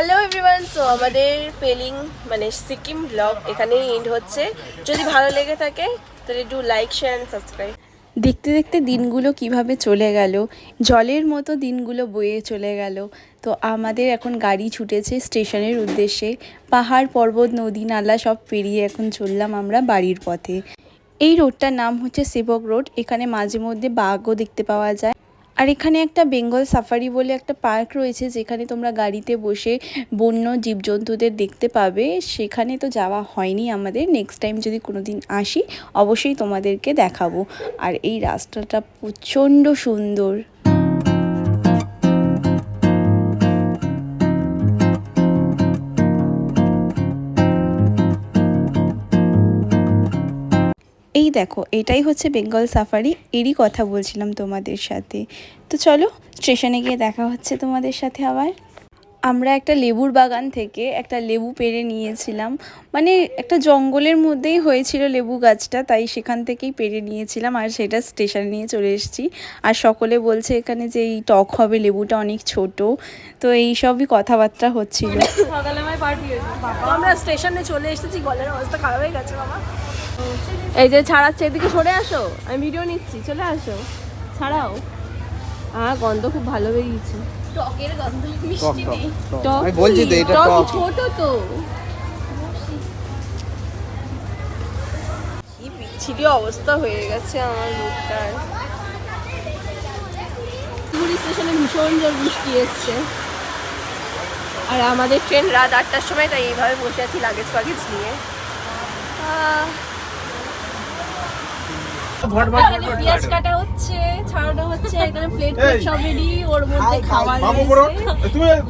Hello everyone so আমাদের পেলিং মানে Sikkim blog এখানেই এন্ড হচ্ছে। যদি ভালো লেগে থাকে, তাহলে একটু লাইক শেয়ার অ্যান্ড সাবস্ক্রাইব দেখতে দেখতে দিনগুলো কীভাবে চলে গেল, জলের মতো দিনগুলো বয়ে চলে গেল। তো আমাদের এখন গাড়ি ছুটেছে স্টেশনের উদ্দেশ্যে। পাহাড়, পর্বত, নদী, নালা সব পেরিয়ে এখন চললাম আমরা বাড়ির পথে। এই রোডটার নাম হচ্ছে সেবক রোড এখানে মাঝে মধ্যে বাঘও দেখতে পাওয়া যায়। আর এখানে একটা বেঙ্গল সাফারি বলে একটা পার্ক রয়েছে, যেখানে তোমরা গাড়িতে বসে বন্য জীবজন্তুদের দেখতে পাবে। সেখানে তো যাওয়া হয়নি আমাদের। নেক্সট টাইম যদি কোনো দিন আসি, অবশ্যই তোমাদেরকে দেখাবো। আর এই রাস্তাটা প্রচণ্ড সুন্দর। এই দেখো, এটাই হচ্ছে বেঙ্গল সাফারি এরই কথা বলছিলাম তোমাদের সাথে। তো চলো স্টেশনে গিয়ে দেখা হচ্ছে তোমাদের সাথে আবার। আমরা একটা লেবুর বাগান থেকে একটা লেবু পেরে নিয়েছিলাম। মানে একটা জঙ্গলের মধ্যেই হয়েছিল লেবু গাছটা, তাই সেখান থেকেই পেরে নিয়েছিলাম। আর সেটা স্টেশনে নিয়ে চলে এসেছি। আর সকলে বলছে এখানে যে এই টক হবে, লেবুটা অনেক ছোট। তো এই সবই কথাবার্তা হচ্ছিল। আমরা স্টেশনে চলে এসেছি, গলার অবস্থা খারাপ হয়ে গেছে, বাবা। এই যে ছাড়াচ্ছে এদিকে সরে আসো। আমি ভিডিও নিচ্ছি চলে আসো। ছাড়াও। হ্যাঁ গন্ধ খুব ভালো বেরিয়েছে। টকের গন্ধ টক মিষ্টি টক নেই। টক। আমি বলছি তো? এটা টক টক। ছোট তো। কি বিচ্ছিরি অবস্থা হয়ে গেছে আমার মুখটার। পুরী স্টেশনে ভীষণ জোর বৃষ্টি এসছে। আর আমাদের ট্রেন রাত আটটার সময় তাই এইভাবে বসে আছি লাগেজ ফাগেজ নিয়ে। আহ, এখানে পেঁয়াজ কাটা হচ্ছে ছাড়ানো হচ্ছে এখানে প্লেট প্লেট সব রেডি ওর মধ্যে খাবার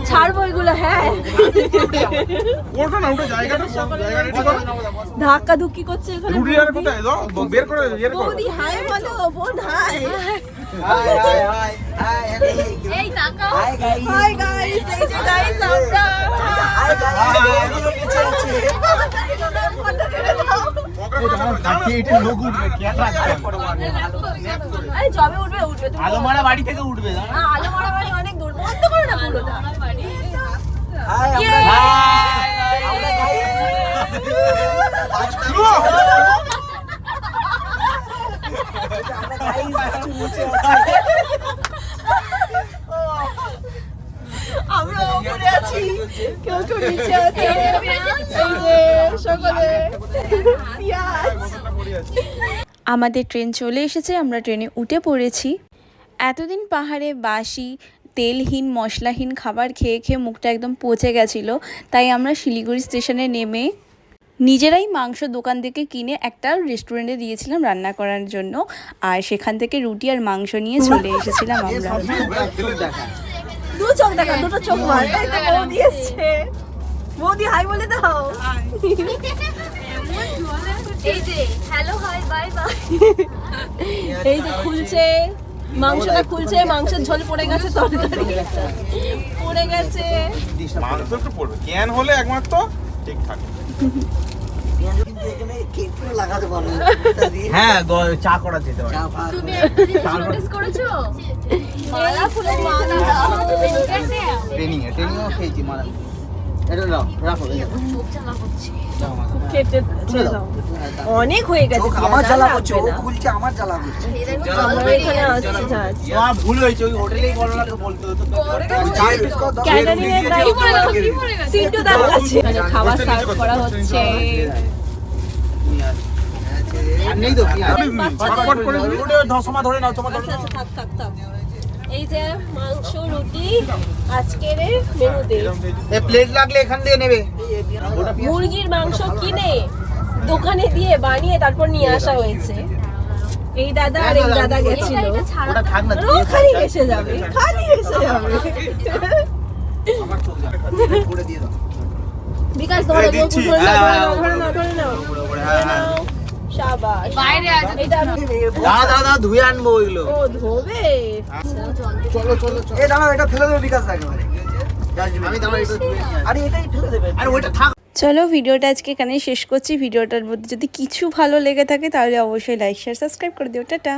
ছাড়বো এগুলো হ্যাঁ ধাক্কা ধুক্কি করছে এখানে রুটি আর কোথায় দাও বের করে ইয়ে বৌদি হাই বলো বোন হাই এই তাকাও. হাই গাইস এই যে গাইস আমরা Hi guys. লোক উঠবে? আরে উঠবে উঠবে আলোমারা বাড়ি থেকে উঠবে না, আলো বাড়ি অনেক দূর। বন্ধ করো না পুরোটা। আমরা উপরে আছি। কেউ কেউ নিচে আছে। সকলে। পেঁয়াজ। আমাদের ট্রেন চলে এসেছে আমরা ট্রেনে উঠে পড়েছি। এতদিন পাহাড়ে বাসি তেলহীন মশলাহীন খাবার খেয়ে খেয়ে মুখটা একদম পচে গেছিল তাই আমরা শিলিগুড়ি স্টেশনে নেমে নিজেরাই মাংস দোকান থেকে কিনে একটা রেস্টুরেন্টে দিয়েছিলাম রান্না করার জন্য। আর সেখান থেকে রুটি আর মাংস নিয়ে চলে এসেছিলাম আমরা। দু চোখ দেখা দুটো চোখ মার বৌদি এসছে। বৌদি হাই বলে দাও। এই যে হ্যালো হাই বাই বাই এই যে খুলছে মাংসটা খুলছে মাংসের ঝোল পড়ে গেছে তরকারি। পড়ে গেছে। মাংস একটু পড়বে। ক্যান হলে একমাত্র ঠিকঠাক। হ্যাঁ চা করা যেতে পারে তুমি নোটিস করেছ? মালা। ফুলের মালা। ট্রেনিং এ ট্রেনিং খেয়েছি মারা এটা নাও রাখো ছেড়ে দাও। অনেক হয়ে গেছে আমার জ্বালা করছে ও খুলছে আমার জ্বালা করছে। ভুল হয়েছে ওই হোটেলেই বলতে হতো। ক্যাটারিং এর সিন্টু খাবার সার্ভ করা হচ্ছে। আর নেই তো কি আর? ফটফট করে দিবি। ওটা ধর, নাও তোমার থাক থাক থাক। এই যে মাংস রুটি আজকের মেনুতে এ প্লেট লাগলে এখান দিয়ে নেবে মুরগির মাংস কিনে দোকানে দিয়ে বানিয়ে তারপর নিয়ে আসা হয়েছে এই দাদা আর এই দাদা গেছিল খালি এসে যাবে খালি এসে যাবে বিকাশ ধরে দিচ্ছি। ধরে নাও, হ্যাঁ, ধরে নাও, ধরে নাও, বাইরে আছে দাদা দাদা দাদা ধুয়ে আনব ওইগুলো। ও ধোবে? চলো চলো চলো। এ দাঁড়াও এটা ফেলে দেবে বিকাশ থাকে আমি দাঁড়া এটা ধুয়ে নিয়ে আসি। আরে এটাই ফেলে দেবে। আরে ওইটা থাক। চলো ভিডিওটা আজকে এখানে শেষ করছি। ভিডিওটার মধ্যে যদি কিছু ভালো লেগে থাকে তাহলে অবশ্যই লাইক শেয়ার সাবস্ক্রাইব করে দিও। টাটা।